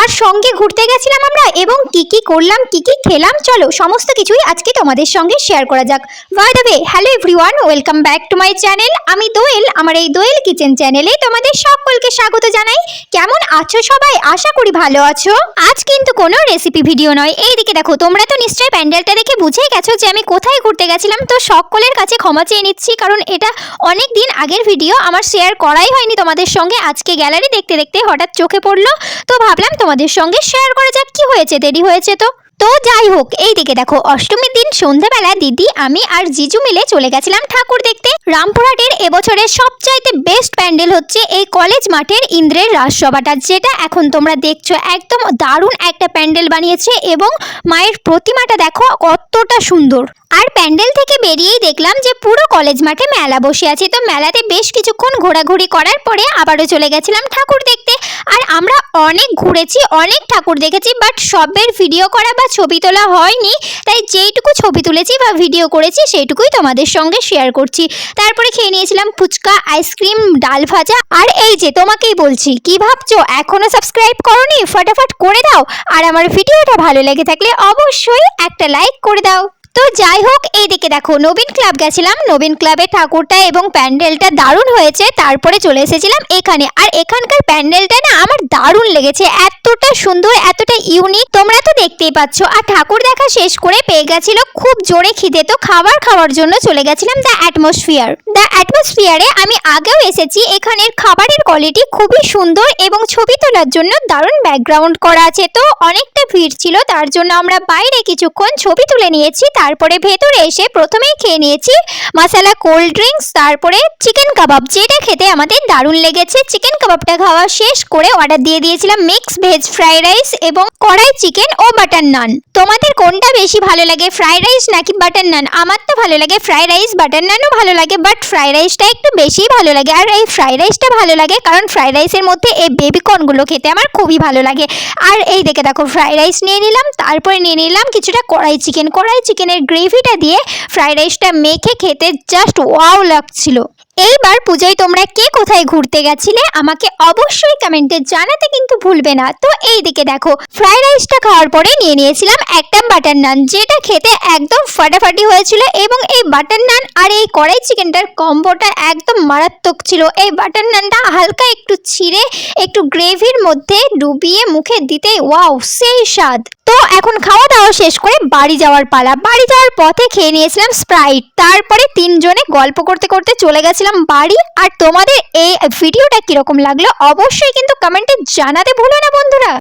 কার সঙ্গে ঘুরতে গেছিলাম আমরা এবং কি কি করলাম, কি কি খেলাম? চলো, সমস্ত কিছুই আজকে তোমাদের সঙ্গে শেয়ার করা যাক। By the way hello everyone welcome back to my channel আমি দোয়েল, আমার এই দোয়েল কিচেন চ্যানেলে তোমাদের সকলকে স্বাগত জানাই। কেমন আছো সবাই? আশা করি ভালো আছো। আজ কিন্তু কোনো রেসিপি ভিডিও নয়। এই দিকে দেখো, তোমরা তো নিশ্চয়ই প্যান্ডেলটা দেখে বুঝেই গেছো যে আমি কোথায় ঘুরতে গেছিলাম। তো সকলের কাছে ক্ষমা চেয়ে নিচ্ছি, কারণ এটা অনেক দিন আগের ভিডিও আমার শেয়ার করাই হয়নি তোমাদের সঙ্গে। আজকে গ্যালারি দেখতে দেখতে হঠাৎ চোখে পড়ল। তো ভাবলাম তোমাদের সঙ্গে শেয়ার করা যাক। কি হয়েছে? দেরি হয়েছে তো? তো যাই হোক, এই দিকে দেখো, অষ্টমীর দিন সন্ধ্যাবেলা দিদি, আমি আর জিজু মিলে চলে গেছিলাম ঠাকুর দেখতে। রামপুরহাটের এবছরের সবচাইতে বেস্ট প্যান্ডেল হচ্ছে এই কলেজ মাঠের ইন্দ্রের রাজসভাটা, যেটা এখন তোমরা দেখছ, একদম দারুণ একটা প্যান্ডেল বানিয়েছে এবং মায়ের প্রতিমাটা দেখো কতটা সুন্দর। আর প্যান্ডেল থেকে বেরিয়েই দেখলাম যে পুরো কলেজ মাঠে মেলা বসে আছে। তো মেলাতে বেশ কিছুক্ষণ ঘোরাঘুরি করার পরে আবারও চলে গেছিলাম ঠাকুর দেখতে। আর আমরা অনেক ঘুরেছি, অনেক ঠাকুর দেখেছি বাট সবের ভিডিও করা বা ছবি তোলা হয়নি। তাই যেইটুকু ছবি তুলেছি বা ভিডিও করেছি, সেইটুকুই তোমাদের সঙ্গে শেয়ার করছি। তারপরে খেয়ে নিয়েছিলাম ফুচকা আইসক্রিম ডাল ভাজা। আর এই যে, তোমাকেই বলছি, কি ভাবছ? এখনও সাবস্ক্রাইব করনি? ফটাফট করে দাও। আর আমার ভিডিওটা ভালো লেগে থাকলে অবশ্যই একটা লাইক করে দাও। তো যাই হোক, এইদিকে দেখো, নবীন ক্লাব গেছিলাম। নবীন ক্লাবের ঠাকুরটা এবং প্যান্ডেলটা দারুণ হয়েছে। তারপরে চলে এসেছিলাম এখানে। আর এখানকার প্যান্ডেলটা না আমার দারুণ লেগেছে। এতটা সুন্দর, এতটা ইউনিক তোমরা তো দেখতেই পাচ্ছ। আর ঠাকুর দেখা শেষ করে পেয়ে গেছিল খুব জোরে খিদে, তো খাবার খাওয়ার জন্য চলে গেছিলাম দ্য অ্যাটমসফিয়ার দ্য অ্যাটমসফিয়ারে আমি আগেও এসেছি। এখানের খাবারের কোয়ালিটি খুবই সুন্দর এবং ছবি তোলার জন্য দারুণ ব্যাকগ্রাউন্ড করা আছে। তো অনেকটা ভিড় ছিল, তার জন্য আমরা বাইরে কিছুক্ষণ ছবি তুলে নিয়েছি। তারপরে ভেতরে এসে প্রথমেই খেয়ে নিয়েছি মশালা কোল্ড ড্রিঙ্কস, তারপরে চিকেন কাবাব, যেটা খেতে আমাদের দারুণ লেগেছে। চিকেন কাবাবটা খাওয়া শেষ করে অর্ডার দিয়ে দিয়েছিলাম মিক্স ভেজ ফ্রাইড রাইস এবং কড়াই চিকেন ও বাটার নান তোমাদের কোনটা বেশি ভালো লাগে ফ্রাইড রাইস নাকি বাটার নান আমার তো ভালো লাগে ফ্রাইড রাইস বাটার নানও ভালো লাগে বাট ফ্রাইড রাইসটা একটু বেশিই ভালো লাগে। আর এই ফ্রাইড রাইসটা ভালো লাগে কারণ ফ্রাইড রাইসের মধ্যে এই বেবিকর্নগুলো খেতে আমার খুবই ভালো লাগে। আর এই দেখে দেখো ফ্রাইড রাইস নিয়ে নিলাম, তারপরে নিয়ে নিলাম কিছুটা কড়াই চিকেন। কড়াই চিকেনের গ্রেভিটা দিয়ে ফ্রাইড রাইসটা মেখে খেতে জাস্ট ওয়াও লাগছিল। এইবার পুজোয় তোমরা কে কোথায় ঘুরতে গেছিলে আমাকে অবশ্যই কমেন্টে জানাতে কিন্তু ভুলবে না। তো এই দিকে দেখো ফ্রাইড রাইসটা খাওয়ার পরে নিয়ে নিয়েছিলাম একটা বাটার নান যেটা খেতে একদম ফাটাফাটি হয়েছিল এবং এই বাটার নান আর এই কড়াই চিকেনটার কম্বোটা একদম মারাত্মক ছিল। এই বাটার নানটা হালকা একটু ছিঁড়ে, একটু গ্রেভির মধ্যে ডুবিয়ে মুখে দিতে ওয়াও সেই স্বাদ। তো এখন খাওয়া দাওয়া শেষ করে বাড়ি যাওয়ার পালা। বাড়ি যাওয়ার পথে খেয়ে নিয়েছিলাম স্প্রাইট তারপরে তিনজনে গল্প করতে করতে চলে গেছিলাম বাড়ি, আর তোমাদের এই ভিডিওটা কীরকম লাগল অবশ্যই কিন্তু কমেন্টে জানাতে ভুলো না বন্ধুরা।